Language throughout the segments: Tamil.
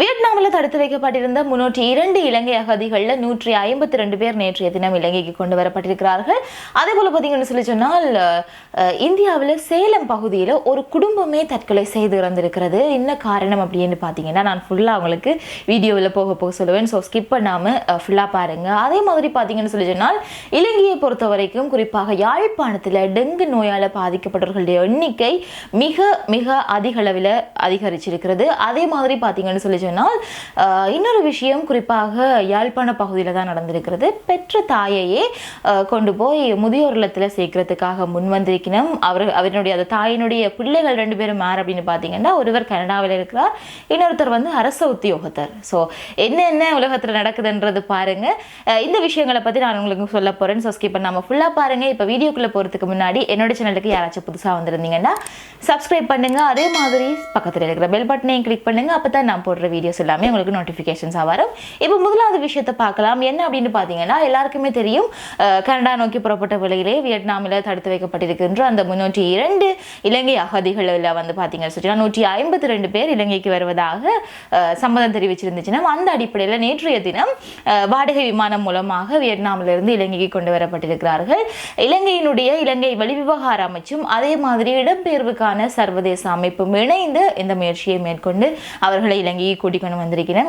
வியட்நாமில் தடுத்து வைக்கப்பட்டிருந்த முன்னூற்றி இரண்டு இலங்கை அகதிகளில் நூற்றி ஐம்பத்தி ரெண்டு பேர் நேற்றைய தினம் இலங்கைக்கு கொண்டு வரப்பட்டிருக்கிறார்கள். அதே போல் பார்த்தீங்கன்னு சொல்லி சொன்னால் இந்தியாவில் சேலம் பகுதியில் ஒரு குடும்பமே தற்கொலை செய்து இறந்திருக்கிறது. என்ன காரணம் அப்படின்னு பார்த்தீங்கன்னா நான் ஃபுல்லாக அவங்களுக்கு வீடியோவில் போக போக சொல்லுவேன். ஸோ ஸ்கிப் பண்ணாமல் ஃபுல்லாக பாருங்கள் அதே மாதிரி பார்த்தீங்கன்னு சொல்லி சொன்னால் இலங்கையை பொறுத்த வரைக்கும் குறிப்பாக யாழ்ப்பாணத்தில் டெங்கு நோயால் பாதிக்கப்பட்டவர்களுடைய எண்ணிக்கை மிக மிக அதிக அளவில் அதிகரிச்சிருக்கிறது. அதே மாதிரி பார்த்தீங்கன்னு சொல்லி சொன்னால் இன்னொரு விஷயம் குறிப்பாக யாழ்ப்பாண பகுதியில் தான் நடந்திருக்கிறது. பெற்ற தாயையே கொண்டு போய் முதியோர் இல்லத்தில் சேர்க்கறதுக்காக முன் வந்திருக்கணும் அவர் அவரினுடைய அந்த தாயினுடைய பிள்ளைகள் ரெண்டு பேரும் யார் அப்படின்னு பார்த்தீங்கன்னா ஒருவர் கனடாவில் இருக்கிறார் இன்னொருத்தர் வந்து அரச உத்தியோகத்தர். ஸோ என்னென்ன உலகத்தில் நடக்குதுன்றது பாருங்க. இந்த விஷயங்களை பற்றி நான் உங்களுக்கு சொல்ல போகிறேன் ஸோ ஸ்கிப் பண்ணாமல் ஃபுல்லாக பாருங்கள் இப்போ வீடியோக்குள்ளே போகிறதுக்கு முன்னாடி என்னோட சேனலுக்கு யாராச்சும் புதுசாக வந்திருந்தீங்கன்னா சப்ஸ்கிரைப் பண்ணுங்க. அதே மாதிரி பக்கத்தில் இருக்கிற பெல் பட்டனையும் கிளிக் பண்ணுங்கள் அப்போ தான் நான் போடுற வீடியோஸ் எல்லாமே உங்களுக்கு நோட்டிஃபிகேஷன்ஸாக வரும். இப்போ முதலாவது விஷயத்தை பார்க்கலாம். என்ன அப்படின்னு பார்த்தீங்கன்னா எல்லாருக்குமே தெரியும் கனடா நோக்கி புறப்பட்ட வேளையிலே வியட்நாமில் தடுத்து வைக்கப்பட்டிருக்கின்ற அந்த முன்னூற்றி இரண்டு இலங்கை அகதிகளில் வந்து பார்த்தீங்கன்னு சொன்னா நூற்றி ஐம்பத்தி ரெண்டு பேர் இலங்கைக்கு வருவதாக சம்மதம் தெரிவிச்சிருந்துச்சுன்னா அந்த அடிப்படையில் நேற்றைய தினம் வாடகை விமானம் மூலமாக வியட்நாமிலிருந்து இலங்கைக்கு கொண்டு வரப்பட்டிருக்கிறார்கள். இலங்கையினுடைய இலங்கை வெளிவிவகார அமைச்சும் அதே மாதிரி இடம்பெயர்வுக்கான சர்வதேச அமைப்பும் இணைந்து இந்த முயற்சியை மேற்கொண்டு அவர்களை இலங்கைக்கு கூட்டிக் கொண்டு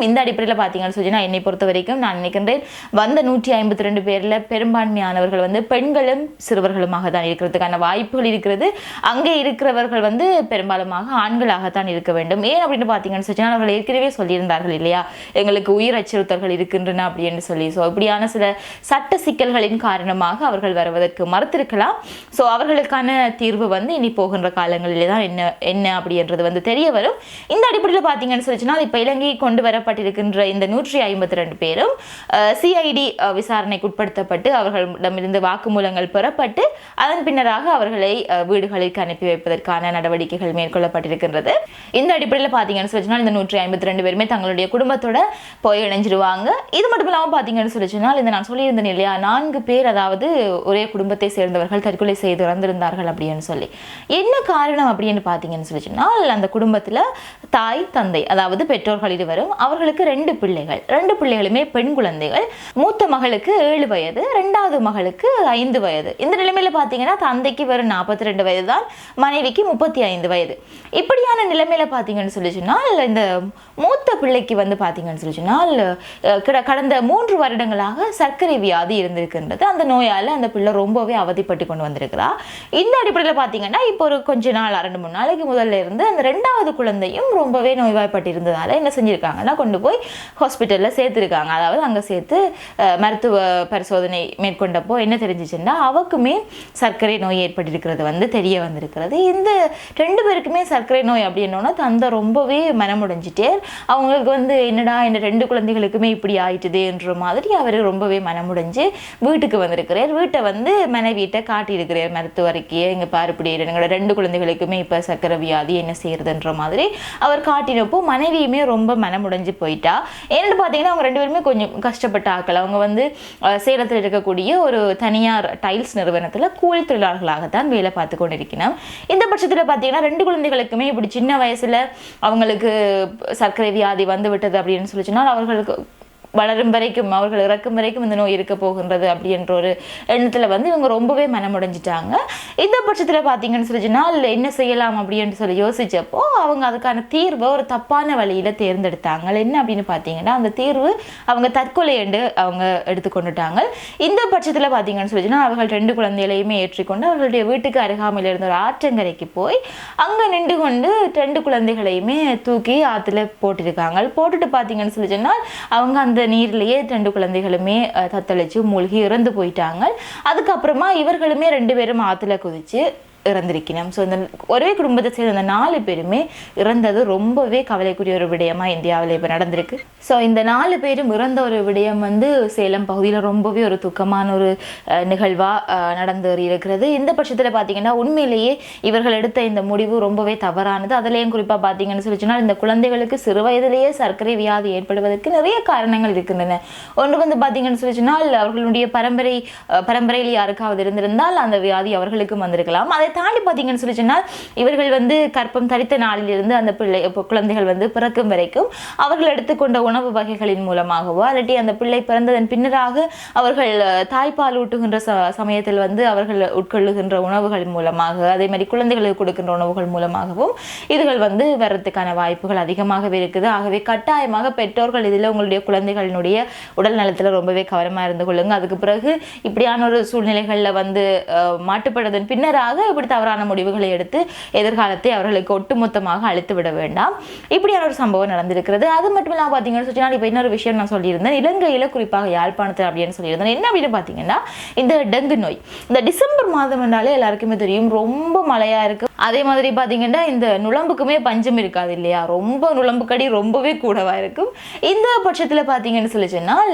இந்த அடிப்படையில் பார்த்தீங்கன்னு சொன்னால் என்னை பொறுத்த வரைக்கும் நான் நினைக்கின்றேன் வந்த நூற்றி ஐம்பத்தி ரெண்டு பேரில் பெரும்பான்மையானவர்கள் வந்து பெண்களும் சிறுவர்களுமாக தான் இருக்கிறதுக்கான வாய்ப்புகள் இருக்கிறது. அங்கே இருக்கிறவர்கள் வந்து பெரும்பாலுமாக ஆண்களாகத்தான் இருக்க வேண்டும். ஏன் அப்படின்னு பார்த்தீங்கன்னு சொன்னால் அவர்கள் ஏற்கனவே சொல்லியிருந்தார்கள் இல்லையா? எங்களுக்கு உயிர் அச்சுறுத்தல்கள் இருக்கின்றன அப்படின்னு சொல்லி. ஸோ இப்படியான சில சட்ட சிக்கல்களின் காரணமாக அவர்கள் வருவதற்கு மறுத்திருக்கலாம். ஸோ அவர்களுக்கான தீர்வு வந்து இனி போகின்ற காலங்களிலே தான் என்ன என்ன அப்படின்றது வந்து தெரிய வரும். இந்த அடிப்படையில் பார்த்தீங்கன்னு சொல்லிச்சுன்னா இப்போ இலங்கை கொண்டு வரப்பட்டிருக்கின்ற இந்த நூற்றி ஐம்பத்தி ரெண்டு பேரும் சிஐடி விசாரணைக்கு உட்படுத்தப்பட்டு அவர்களிடமிருந்து வாக்குமூலங்கள் பெறப்பட்டு அதன் பின்னராக அவர்களை வீடுகளுக்கு அனுப்பி வைப்பதற்கான நடவடிக்கைகள் மேற்கொள்ளப்பட்டிருக்கின்றது. இந்த அடிப்படையில் பார்த்தீங்கன்னு சொல்லி இந்த நூற்றி ஐம்பத்தி ரெண்டு பேருமே தங்களுடைய குடும்பத்தோட போய் இணைஞ்சிருவாங்க. இது மட்டும் இல்லாமல் பார்த்தீங்கன்னு சொல்லிச்சுனால் இந்த நான் சொல்லியிருந்தேன் இல்லையா நான்கு பேர் அதாவது ஒரே குடும்பத்தை சேர்ந்தவர்கள் தற்கொலை செய்து இறந்திருந்தார்கள் அப்படின்னு சொல்லி. என்ன காரணம் அப்படின்னு பார்த்தீங்கன்னு சொல்லிச்சுனால் அந்த குடும்பத்தில் தாய் தந்தை அதாவது பெற்றோர் பெற்றோர்கள் இருவரும் அவர்களுக்கு ரெண்டு பிள்ளைகள். ரெண்டு பிள்ளைகளுமே பெண் குழந்தைகள். மூத்த மகளுக்கு ஏழு வயது ரெண்டாவது மகளுக்கு ஐந்து வயது. இந்த நிலைமையில பார்த்தீங்கன்னா தந்தைக்கு வெறும் நாற்பத்தி ரெண்டு வயது தான் மனைவிக்கு முப்பத்தி ஐந்து வயது. இப்படியான நிலைமையில பார்த்தீங்கன்னு சொல்லி சொன்னால் இந்த மூத்த பிள்ளைக்கு வந்து பார்த்தீங்கன்னு சொல்லி சொன்னால் கிட- கடந்த மூன்று வருடங்களாக சர்க்கரை வியாதி இருந்திருக்கின்றது. அந்த நோயால் அந்த பிள்ளை ரொம்பவே அவதிப்பட்டு கொண்டு வந்திருக்கிறா. இந்த அடிப்படையில் பார்த்தீங்கன்னா இப்போ ஒரு கொஞ்ச நாள் ரெண்டு மூணு நாளைக்கு முதல்ல இருந்து அந்த ரெண்டாவது குழந்தையும் ரொம்பவே நோய்வாய்ப்பட்டு என்ன செஞ்சுருக்காங்கன்னா கொண்டு போய் ஹாஸ்பிட்டலில் சேர்த்துருக்காங்க. அதாவது அங்கே சேர்த்து மருத்துவ பரிசோதனை மேற்கொண்டப்போ என்ன தெரிஞ்சிச்சுன்னா அவக்குமே சர்க்கரை நோய் ஏற்பட்டிருக்கிறது வந்து தெரிய வந்திருக்கிறது. இந்த ரெண்டு பேருக்குமே சர்க்கரை நோய் அப்படின்னோன்னா தந்தை ரொம்பவே மனமுடைஞ்சிட்டே அவங்களுக்கு வந்து என்னடா இந்த ரெண்டு குழந்தைகளுக்குமே இப்படி ஆயிட்டுதுன்ற மாதிரி அவர் ரொம்பவே மனமுடைஞ்சு வீட்டுக்கு வந்திருக்கிறார். வீட்டை வந்து மனைவியிட்ட காட்டியிருக்கிறார் மருத்துவரைக்கு. இங்கே பாரு எங்களோட ரெண்டு குழந்தைகளுக்குமே இப்போ சர்க்கரை வியாதி என்ன செய்யறதுன்ற மாதிரி அவர் காட்டினப்போ மனைவியுமே ரொம்ப மனமுடைஞ்சு போயிட்டா. ஏன்னு பார்த்தீங்கன்னா அவங்க ரெண்டு பேருமே கொஞ்சம் கஷ்டப்பட்ட ஆக்கள் அவங்க வந்து சேலத்தில் இருக்கக்கூடிய ஒரு தனியார் டைல்ஸ் நிறுவனத்தில் கூலி தொழிலாளர்களாகத்தான் வேலை பார்த்து கொண்டிருக்கிறோம் இந்த பட்சத்தில் பார்த்தீங்கன்னா ரெண்டு குழந்தைகளுக்குமே இப்படி சின்ன வயசுல அவங்களுக்கு சர்க்கரை வியாதி வந்து விட்டது அப்படின்னு சொல்லி சொன்னால் அவர்களுக்கு வளரும் வரைக்கும் அவர்கள் இறக்கும் வரைக்கும் இந்த நோய் இருக்க போகின்றது அப்படின்ற ஒரு எண்ணத்தில் வந்து இவங்க ரொம்பவே மனமுடைஞ்சிட்டாங்க. இந்த பட்சத்தில் பார்த்தீங்கன்னு சொல்லி என்ன செய்யலாம் அப்படின்னு சொல்லி யோசிச்சப்போ அவங்க அதுக்கான தீர்வை ஒரு தப்பான வழியில் தேர்ந்தெடுத்தாங்க. என்ன அப்படின்னு பார்த்தீங்கன்னா அந்த தீர்வு அவங்க தற்கொலை என்று அவங்க எடுத்துக்கொண்டுட்டாங்க இந்த பட்சத்தில் பார்த்தீங்கன்னு சொல்லிச்சுன்னா அவர்கள் ரெண்டு குழந்தைகளையுமே ஏற்றிக்கொண்டு அவர்களுடைய வீட்டுக்கு அருகாமையில் இருந்த ஒரு ஆற்றங்கரைக்கு போய் அங்கே நின்று கொண்டு ரெண்டு குழந்தைகளையுமே தூக்கி ஆற்றுல போட்டிருக்காங்க. போட்டுட்டு பார்த்தீங்கன்னு சொல்லி சொன்னால் அவங்க அந்த நீர்லேயே ரெண்டு குழந்தைகளுமே தத்தளிச்சு மூழ்கி இறந்து போயிட்டாங்க. அதுக்கப்புறமா இவர்களுமே ரெண்டு பேரும் ஆற்றுல குதிச்சு இறந்திருக்கணும். ஸோ இந்த ஒரே குடும்பத்தை சேர்ந்த அந்த நாலு பேருமே இறந்தது ரொம்பவே கவலைக்குரிய ஒரு விடயமா இந்தியாவில் இப்போ நடந்திருக்கு. ஸோ இந்த நாலு பேரும் இறந்த ஒரு விடயம் வந்து சேலம் பகுதியில் ரொம்பவே ஒரு துக்கமான ஒரு நிகழ்வாக நடந்தேறி இருக்கிறது இந்த பட்சத்தில் பார்த்தீங்கன்னா உண்மையிலேயே இவர்கள் எடுத்த இந்த முடிவு ரொம்பவே தவறானது. அதுலேயும் குறிப்பாக பார்த்தீங்கன்னு சொல்லி சொன்னால் இந்த குழந்தைகளுக்கு சிறு வயதிலேயே சர்க்கரை வியாதி ஏற்படுவதற்கு நிறைய காரணங்கள் இருக்கின்றன. ஒன்று வந்து பார்த்தீங்கன்னு சொல்லி சொன்னால் அவர்களுடைய பரம்பரை பரம்பரையில் யாருக்காவது இருந்திருந்தால் அந்த வியாதி அவர்களுக்கும் வந்திருக்கலாம். அதை தாண்டி பார்த்தீங்கன்னு சொல்லி சொன்னால் இவர்கள் வந்து கற்பம் தரித்த நாளிலிருந்து அந்த பிள்ளை குழந்தைகள் வந்து பிறக்கும் வரைக்கும் அவர்கள் எடுத்துக்கொண்ட உணவு வகைகளின் மூலமாகவோ அல்லாட்டி அந்த பிள்ளை பிறந்ததன் பின்னராக அவர்கள் தாய்ப்பால் ஊட்டுகின்ற ச சமயத்தில் வந்து அவர்கள் உட்கொள்ளுகின்ற உணவுகள் மூலமாக அதே மாதிரி குழந்தைகளுக்கு கொடுக்கின்ற உணவுகள் மூலமாகவும் இதுகள் வந்து வர்றதுக்கான வாய்ப்புகள் அதிகமாகவே இருக்குது. ஆகவே கட்டாயமாக பெற்றோர்கள் இதில் உங்களுடைய குழந்தைகளினுடைய உடல் நலத்தில் ரொம்பவே கவனமாக இருந்து கொள்ளுங்க. அதுக்கு பிறகு இப்படியான ஒரு சூழ்நிலைகளில் வந்து அஹ், பின்னராக இப்படி தவறான முடிவுகளை எடுத்து எதிர்காலத்தை அவர்களுக்கு ஒட்டுமொத்தமாக அழித்து விட வேண்டாம். இப்படியான ஒரு சம்பவம் நடந்திருக்கிறது. அது மட்டும் இல்லாமல் பார்த்தீங்கன்னு சொன்னால் இப்போ இன்னொரு விஷயம் நான் சொல்லியிருந்தேன். இலங்கையில் குறிப்பாக யாழ்ப்பாணத்தில் அப்படின்னு சொல்லியிருந்தேன். என்ன அப்படின்னு பார்த்தீங்கன்னா இந்த டெங்கு நோய். இந்த டிசம்பர் மாதம் என்றாலே எல்லாருக்குமே தெரியும் ரொம்ப மழையாக இருக்குது அதே மாதிரி பார்த்தீங்கன்னா இந்த நுழம்புக்குமே பஞ்சம் இருக்காது இல்லையா? ரொம்ப நுழம்புக்கடி ரொம்பவே கூடவாக இருக்கும். இந்த பட்சத்தில் பார்த்தீங்கன்னு சொல்லி சொன்னால்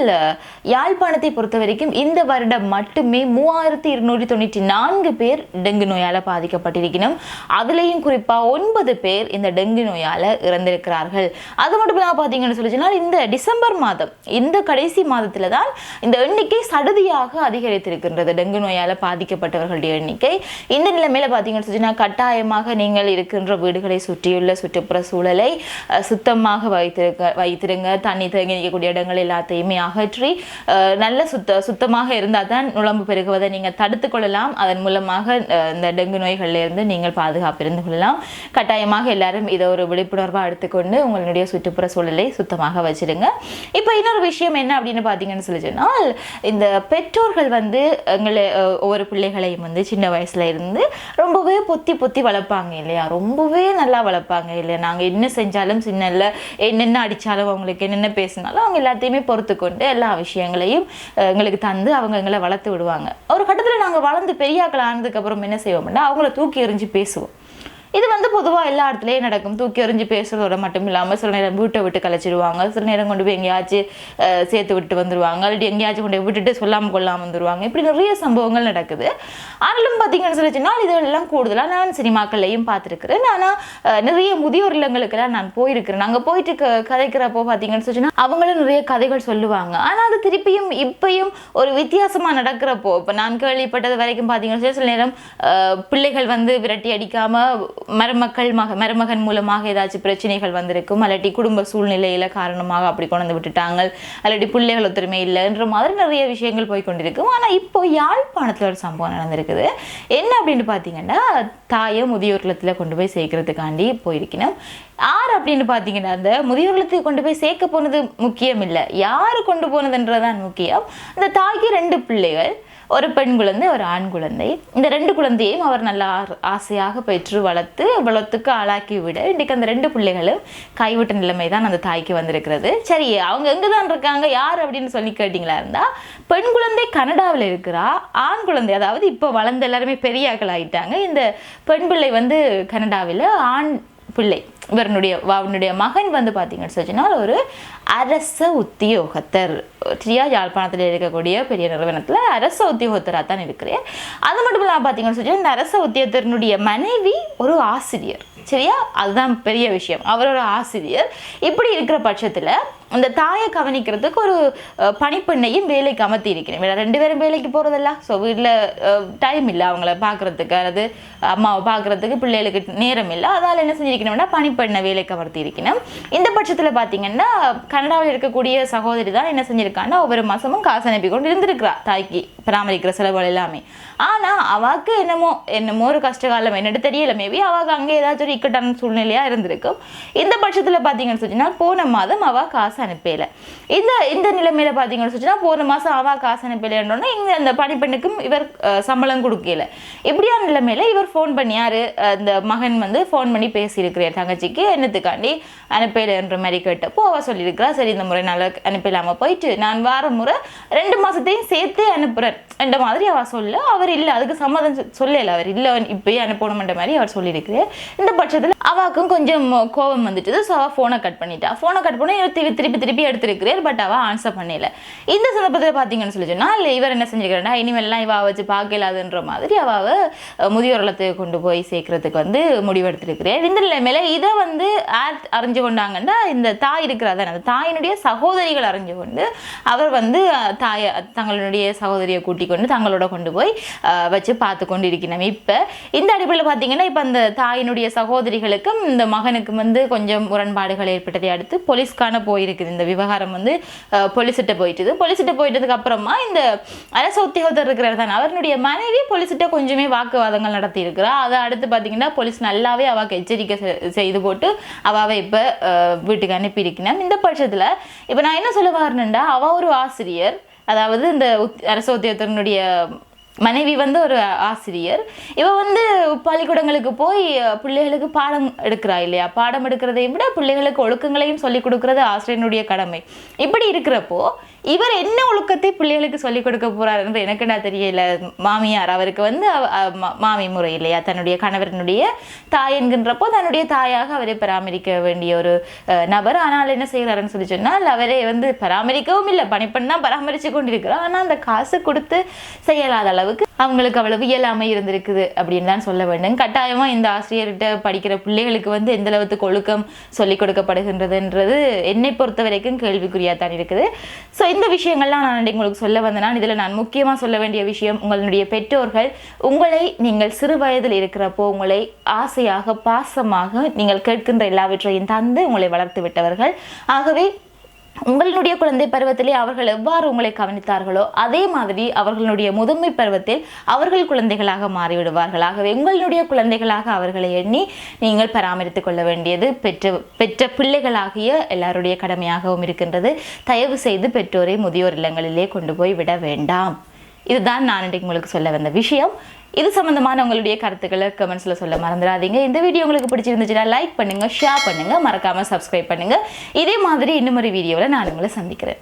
யாழ்ப்பாணத்தை பொறுத்த வரைக்கும் இந்த வருடம் மட்டுமே மூவாயிரத்தி இருநூற்றி தொண்ணூற்றி நான்கு பேர் டெங்கு நோயால் பாதிக்கப்பட்டிருக்கணும். அதுலேயும் குறிப்பாக ஒன்பது பேர் இந்த டெங்கு நோயால் இறந்திருக்கிறார்கள். அது மட்டும் இல்லாமல் பார்த்தீங்கன்னு சொல்லி சொன்னால் இந்த டிசம்பர் மாதம் இந்த கடைசி மாதத்தில் தான் இந்த எண்ணிக்கை சடுதியாக அதிகரித்திருக்கின்றது. டெங்கு நோயால் பாதிக்கப்பட்டவர்களுடைய எண்ணிக்கை. இந்த நிலைமையில் பார்த்தீங்கன்னு சொல்லி கட்டாயம் கட்டாயமாக நீங்கள் இருக்கின்ற வீடுகளை சுற்றியுள்ள சுற்றுப்புற சூழலை சுத்தமாக வைத்திருக்க வைத்திருங்க. தண்ணி தேங்கி நிற்கக்கூடிய இடங்கள் எல்லாத்தையுமே அகற்றி நல்ல சுத்த சுத்தமாக இருந்தால் தான் நுழம்பு பெருகுவதை நீங்கள் தடுத்து கொள்ளலாம். அதன் மூலமாக இந்த டெங்கு நோய்களிலிருந்து நீங்கள் பாதுகாப்பு இருந்து கொள்ளலாம். கட்டாயமாக எல்லாரும் இதை ஒரு விழிப்புணர்வாக எடுத்துக்கொண்டு உங்களுடைய சுற்றுப்புற சூழலை சுத்தமாக வச்சிருங்க. இப்போ இன்னொரு விஷயம் என்ன அப்படின்னு பார்த்தீங்கன்னு சொல்லி சொன்னால் இந்த பெற்றோர்கள் வந்து எங்களை ஒவ்வொரு பிள்ளைகளையும் வந்து சின்ன வயசுல இருந்து ரொம்பவே பொத்தி பொத்தி வளர்ப்பாங்க இல்லையா? ரொம்பவே நல்லா வளர்ப்பாங்க இல்லையா? நாங்கள் என்ன செஞ்சாலும் சின்ன இல்லை என்னென்ன அடித்தாலும் அவங்களுக்கு என்னென்ன பேசினாலும் அவங்க எல்லாத்தையுமே பொறுத்து கொண்டு எல்லா விஷயங்களையும் எங்களுக்கு தந்து அவங்க எங்களை வளர்த்து விடுவாங்க. ஒரு கட்டத்தில் நாங்கள் வளர்ந்து பெரியாக்கள் ஆனதுக்கப்புறம் என்ன செய்வோம்னா அவங்கள தூக்கி எறிஞ்சு பேசுவோம். இது வந்து பொதுவாக எல்லா இடத்துலையும் நடக்கும். தூக்கி எறிஞ்சு பேசுறதோட மட்டும் இல்லாமல் சில நேரம் வீட்டை விட்டு கலைச்சிடுவாங்க சில நேரம் கொண்டு போய் எங்கேயாச்சும் சேர்த்து விட்டு வந்துருவாங்க. இல்லாட்டி எங்கேயாச்சும் கொண்டு போய் விட்டுட்டு சொல்லாமல் கொள்ளாமல் வந்துருவாங்க. இப்படி நிறைய சம்பவங்கள் நடக்குது. ஆனாலும் பார்த்தீங்கன்னு சொல்லிச்சுன்னா இதெல்லாம் கூடுதலாக நான் சினிமாக்கள்லையும் பார்த்துருக்குறேன். ஆனால் நிறைய முதியோர் இல்லங்களுக்கெல்லாம் நான் போயிருக்கிறேன். அங்கே போயிட்டு க கதைக்கிறப்போ பார்த்தீங்கன்னு சொல்லிச்சுன்னா அவங்களும் நிறைய கதைகள் சொல்லுவாங்க. ஆனால் அது திருப்பியும் இப்பையும் ஒரு வித்தியாசமாக நடக்கிறப்போ இப்போ நான் கேள்விப்பட்டது வரைக்கும் பார்த்தீங்கன்னு சொல்லி சில நேரம் பிள்ளைகள் வந்து விரட்டி அடிக்காமல் மருமக்கள் மக மருமகன் மூலமாக ஏதாச்சும் பிரச்சனைகள் வந்திருக்கும் அல்லாட்டி குடும்ப சூழ்நிலையில காரணமாக அப்படி கொண்டு விட்டுட்டாங்க அல்லாட்டி பிள்ளைகள் ஒத்துரிமை இல்லைன்ற மாதிரி நிறைய விஷயங்கள் போய் கொண்டிருக்கும் ஆனால் இப்போ யாழ்ப்பாணத்தில் ஒரு சம்பவம் நடந்திருக்குது. என்ன அப்படின்னு பார்த்தீங்கன்னா தாயை முதியோர் இல்லத்தில் கொண்டு போய் சேர்க்கறதுக்காண்டி போயிருக்கணும். யார் அப்படின்னு பார்த்தீங்கன்னா அந்த முதியோர் இல்லத்துக்கு கொண்டு போய் சேர்க்க போனது முக்கியம் இல்லை. யார் கொண்டு போனதுன்றதான் முக்கியம். அந்த தாய்க்கு ரெண்டு பிள்ளைகள். ஒரு பெண் குழந்தை ஒரு ஆண் குழந்தை. இந்த ரெண்டு குழந்தையும் அவர் நல்லா ஆ- ஆசையாக பெற்று வளர்த்து வளர்த்துக்கு ஆளாக்கி விட இன்றைக்கு அந்த ரெண்டு பிள்ளைகளும் கைவிட்ட நிலைமை தான் அந்த தாய்க்கு வந்திருக்கிறது. சரி அவங்க எங்கே தான் இருக்காங்க யார் அப்படின்னு சொல்லி கேட்டிங்களா இருந்தால் பெண் குழந்தை கனடாவில் இருக்கிறா ஆண் குழந்தை அதாவது இப்போ வளர்ந்த எல்லாருமே பெரியாக்கள் ஆகிட்டாங்க இந்த பெண் பிள்ளை வந்து கனடாவில் ஆண் பிள்ளை இவருடைய அவனுடைய மகன் வந்து பார்த்தீங்கன்னு சொன்னால் ஒரு அரச உத்தியோகத்தர். சரியா யாழ்ப்பாணத்தில் இருக்கக்கூடிய பெரிய நிறுவனத்தில் அரச உத்தியோகத்தராக தான் இருக்கிறேன். அது மட்டும் இல்லாமல் பார்த்தீங்கன்னு சொல்லி இந்த அரச உத்தியோகத்தரனுடைய மனைவி ஒரு ஆசிரியர். சரியா? அதுதான் பெரிய விஷயம். அவரோட ஆசிரியர். இப்படி இருக்கிற பட்சத்தில் அந்த தாயை கவனிக்கிறதுக்கு ஒரு பணிப்பெண்ணையும் வேலைக்கு அமர்த்தி இருக்கிறேன். ரெண்டு பேரும் வேலைக்கு போகிறதில்ல ஸோ வீட்டில் டைம் இல்லை அவங்கள பார்க்குறதுக்கு அல்லது அம்மாவை பார்க்குறதுக்கு பிள்ளைகளுக்கு நேரம் இல்லை. அதால் என்ன செஞ்சிருக்கணும்னா பணிப்பெண்ணை வேலைக்கு அமர்த்தி இருக்கணும். இந்த பட்சத்தில் பார்த்தீங்கன்னா கனடாவில் இருக்கக்கூடிய சகோதரி தான் என்ன செஞ்சிருக்கான்னா ஒவ்வொரு மாதமும் காசு அனுப்பி கொண்டு இருந்திருக்கிறா தாய்க்கு பராமரிக்கிற செலவுகள் எல்லாமே. ஆனால் அவாக்கு என்னமோ என்னமோ ஒரு கஷ்டகாலம் என்னட்டு தெரியல. மேபி அவாக்கு அங்கே ஏதாச்சும் ஒரு இக்கட்டான சூழ்நிலையாக இருந்திருக்கும். இந்த பட்சத்தில் பார்த்தீங்கன்னு சொன்னால் போன மாதம் அவள் காசு அனுப்பல. இந்த இந்த நிலைமையில் பார்த்தீங்கன்னு சொன்னால் போன மாதம் அவள் காசு அனுப்பலைன்றோன்னா இங்கே அந்த பணிப்பெண்ணுக்கும் இவர் சம்பளம் கொடுக்கல. இப்படியான நிலைமையில் இவர் ஃபோன் பண்ணியார் அஹ், இந்த மகன் வந்து ஃபோன் பண்ணி பேசியிருக்கிறார் தங்கச்சிக்கு என்னத்துக்காண்டி அனுப்பலைன்ற மாதிரி கேட்டப்போ அவ சொல்லியிருக்கிறார் அனுப்பிட்டா சரி இந்த முறை நல்லா அனுப்பிடலாமல் போயிட்டு நான் வார முறை ரெண்டு மாதத்தையும் சேர்த்தே அனுப்புகிறேன் என்ற மாதிரி அவர் சொல்ல அவர் இல்லை அதுக்கு சம்மதம் சொ- சொல்லல. அவர் இல்லை இப்பயே அனுப்பணுமென்ற மாதிரி அவர் சொல்லியிருக்கிறார். இந்த பட்சத்தில் அவாக்கும் கொஞ்சம் கோபம் வந்துட்டு ஸோ அவள் ஃபோனை கட் பண்ணிட்டா. ஃபோனை கட் பண்ணி திருப்பி திருப்பி திருப்பி எடுத்திருக்கிறார் பட் அவள் ஆன்சர் பண்ணல. இந்த சந்தர்ப்பத்தில் பார்த்தீங்கன்னு சொல்லி சொன்னால் இவர் என்ன செஞ்சுக்கிறா இனிமேல்லாம் இவா வச்சு பார்க்கலாதுன்ற மாதிரி அவாவை முதியோர் இல்லத்துக்கு கொண்டு போய் சேர்க்கறதுக்கு வந்து முடிவெடுத்திருக்கிறேன் இந்த நிலைமையில் இதை வந்து ஆர் அறிஞ்சு கொண்டாங்கன்னா இந்த தாய் இருக்கிறதா அந்த தாயினுடைய சகோதரிகள் அறிஞ்சு கொண்டு அவர் வந்து தாய தங்களுடைய சகோதரியை கூட்டிக் கொண்டு தங்களோட கொண்டு போய் வச்சு பார்த்து கொண்டு இருக்கணும் இப்போ இந்த அடிப்படையில் பார்த்தீங்கன்னா இப்போ அந்த தாயினுடைய சகோதரிகளுக்கும் இந்த மகனுக்கும் வந்து கொஞ்சம் முரண்பாடுகள் ஏற்பட்டதை அடுத்து போலீஸ்க்கான போயிருக்குது. இந்த விவகாரம் வந்து போலீஸ்கிட்ட போயிட்டுது. போலீஸ்கிட்ட போயிட்டதுக்கு அப்புறமா இந்த அரசு உத்தியோகத்தர் இருக்கிறார் தான் அவருடைய மனைவி போலீஸ்கிட்ட கொஞ்சமே வாக்குவாதங்கள் நடத்தியிருக்கிறா. அதை அடுத்து பார்த்தீங்கன்னா போலீஸ் நல்லாவே அவாக்கு எச்சரிக்கை செ- செய்து போட்டு அவாவை இப்போ வீட்டுக்கு அனுப்பி இந்த இந்த பட்சத்தில் இப்போ நான் என்ன சொல்ல வரணுண்டா அவ ஒரு ஆசிரியர் அதாவது இந்த உத்- மனைவி வந்து ஒரு ஆசிரியர். இவ வந்து பள்ளிக்கூடங்களுக்கு போய் பிள்ளைகளுக்கு பாடம் எடுக்கிறா இல்லையா? பாடம் எடுக்கிறதையும் விட பிள்ளைகளுக்கு ஒழுக்கங்களையும் சொல்லிக் கொடுக்கறது ஆசிரியனுடைய கடமை. இப்படி இருக்கிறப்போ இவர் என்ன ஒழுக்கத்தை பிள்ளைகளுக்கு சொல்லிக் கொடுக்க போறாருன்ற எனக்கு நான் தெரியல. மாமியார் அவருக்கு வந்து மா- மாமி முறை இல்லையா? தன்னுடைய கணவரனுடைய தாய் என்கின்றப்போ தன்னுடைய தாயாக அவரை பராமரிக்க வேண்டிய ஒரு நபர். ஆனால் என்ன செய்கிறாருன்னு சொல்லி சொன்னால் அவரை வந்து பராமரிக்கவும் இல்லை. பணிப்பெண் தான் பராமரித்து கொண்டிருக்கிறார். ஆனால் அந்த காசு கொடுத்து செய்யலாத அளவுக்கு அவங்களுக்கு அவ்வளவு இயலாமை இருந்திருக்குது அப்படின்னு தான் சொல்ல வேண்டும். கட்டாயமாக இந்த ஆசிரியர்கிட்ட படிக்கிற பிள்ளைகளுக்கு வந்து எந்த அளவுக்கு ஒழுக்கம் சொல்லிக் கொடுக்கப்படுகின்றதுன்றது என்னை பொறுத்த வரைக்கும் கேள்விக்குறியாக தான் இருக்குது. ஸோ இந்த விஷயங்கள்லாம் நான் உங்களுக்கு சொல்ல வந்தேன். இதில் நான் முக்கியமாக சொல்ல வேண்டிய விஷயம் உங்களுடைய பெற்றோர்கள். உங்களை நீங்கள் சிறு வயதில் இருக்கிறப்போ உங்களை ஆசையாக பாசமாக நீங்கள் கேட்கின்ற எல்லாவற்றையும் தந்து உங்களை வளர்த்து விட்டவர்கள். ஆகவே உங்களுடைய குழந்தை பருவத்திலே அவர்கள் எவ்வாறு உங்களை கவனித்தார்களோ அதே மாதிரி அவர்களுடைய முதுமை பருவத்தில் அவர்கள் குழந்தைகளாக மாறிவிடுவார்கள் ஆகவே உங்களுடைய குழந்தைகளாக அவர்களை எண்ணி நீங்கள் பராமரித்துக் கொள்ள வேண்டியது பெற்ற பெற்ற பிள்ளைகளாகிய எல்லாருடைய கடமையாகவும் இருக்கின்றது. தயவு செய்து பெற்றோரை முதியோர் இல்லங்களிலே கொண்டு போய் விட வேண்டாம். இதுதான் நான் இன்றைக்கு உங்களுக்கு சொல்ல வந்த விஷயம். இது சம்மந்தமான உங்களுடைய கருத்துக்களை கமெண்ட்ஸில் சொல்ல மறந்துடாதீங்க. இந்த வீடியோ உங்களுக்கு பிடிச்சிருந்துச்சுன்னா லைக் பண்ணுங்கள் ஷேர் பண்ணுங்கள் மறக்காமல் சப்ஸ்கிரைப் பண்ணுங்க. இதே மாதிரி இன்னும் ஒரு வீடியோவில் நான் உங்களை சந்திக்கிறேன்.